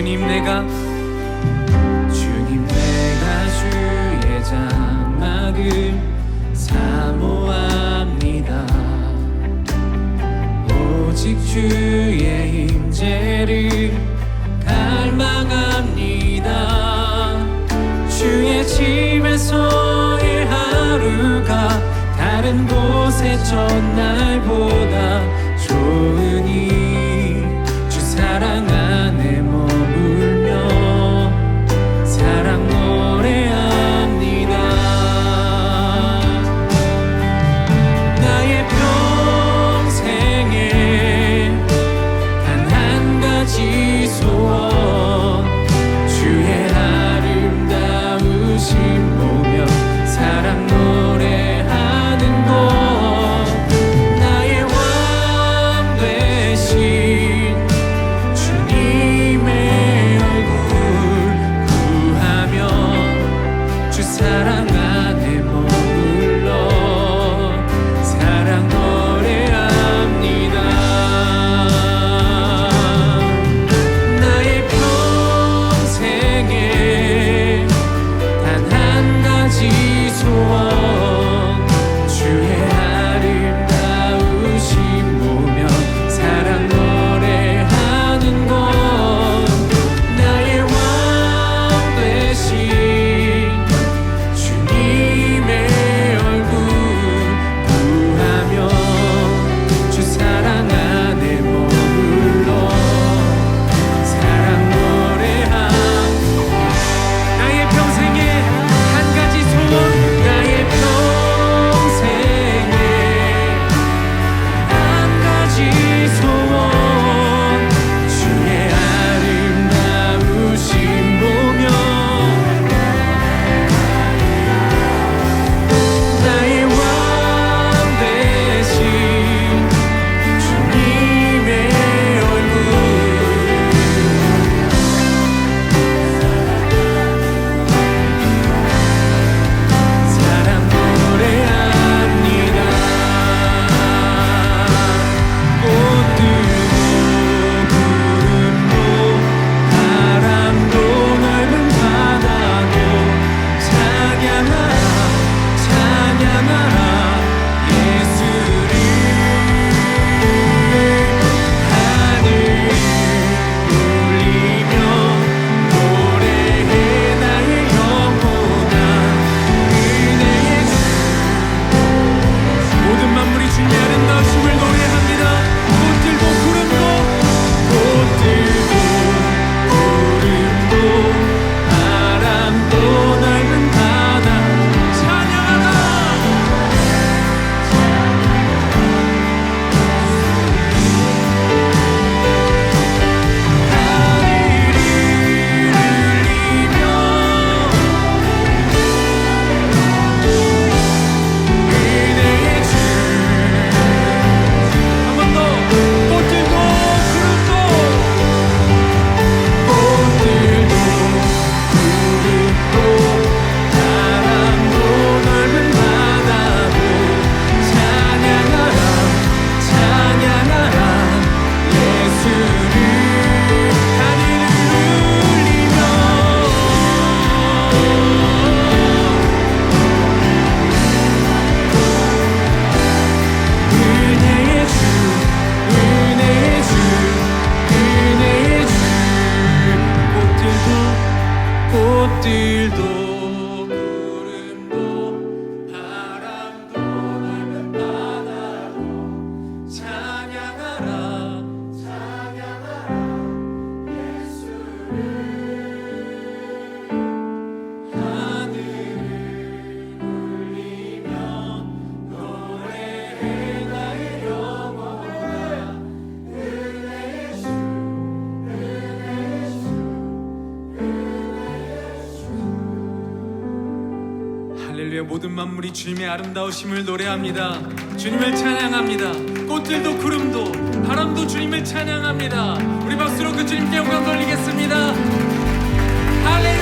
주님 내가 주님 내가 주의 장막을 사모합니다. 오직 주의 임재를 갈망합니다. 주의 집에서의 하루가 다른 곳의 첫날보 할렐루야 모든 만물이 주님의 아름다우심을 노래합니다. 주님을 찬양합니다. 꽃들도 구름도 바람도 주님을 찬양합니다. 우리 박수로 그 주님께 영광 돌리겠습니다. 할렐루야!